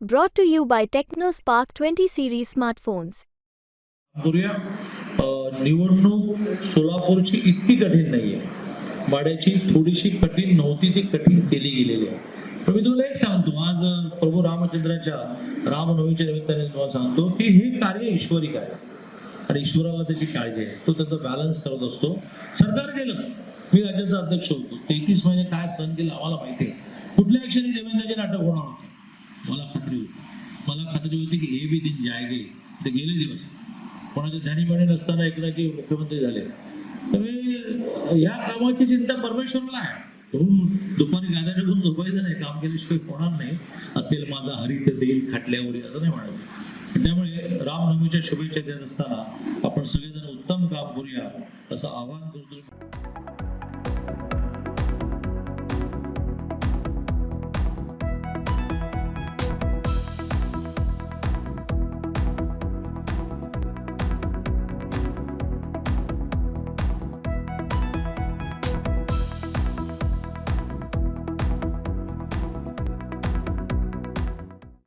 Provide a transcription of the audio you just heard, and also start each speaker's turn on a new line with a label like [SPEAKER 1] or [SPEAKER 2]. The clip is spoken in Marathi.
[SPEAKER 1] Brought to you by TechnoSpark 20 series smartphones.
[SPEAKER 2] निवडणूक सोलापूरची इतकी कठीण नाही आहे वाड्याची थोडीशी कठीण नव्हती ती कठीण केली गेलेली आहे. पण मी तुला एक सांगतो आज प्रभू रामचंद्राच्या रामनवमीच्या निमित्ताने तुम्हाला सांगतो की हे कार्य ईश्वरी कार्य आणि ईश्वराला त्याची काळजी आहे. तो त्याचा बॅलन्स करत असतो. सरकार केलं मी राज्याचा अध्यक्ष होतो. तेहतीस महिने काय सहन केलं आम्हाला माहिती आहे. कुठल्या क्षणी देवेंद्रचे नाटक होणार होते मला खात्री होती आता जे होती की हे बी दिन जायगे. ते गेले दिवस. कोणाच्या ध्यानीबाणी नसताना एकदा की मुख्यमंत्री झाले. त्यामुळे ह्या कामाची चिंता परमेश्वरला आहे. म्हणून दुपारी गाद्या टाकून झोपायचं नाही काम केल्याशिवाय होणार नाही. असेल माझा हरित देईल खाटल्यावर असं नाही म्हणायचं. त्यामुळे रामनवमीच्या शुभेच्छा देत असताना आपण सगळेजण उत्तम काम करूया असं आवाहन करतो.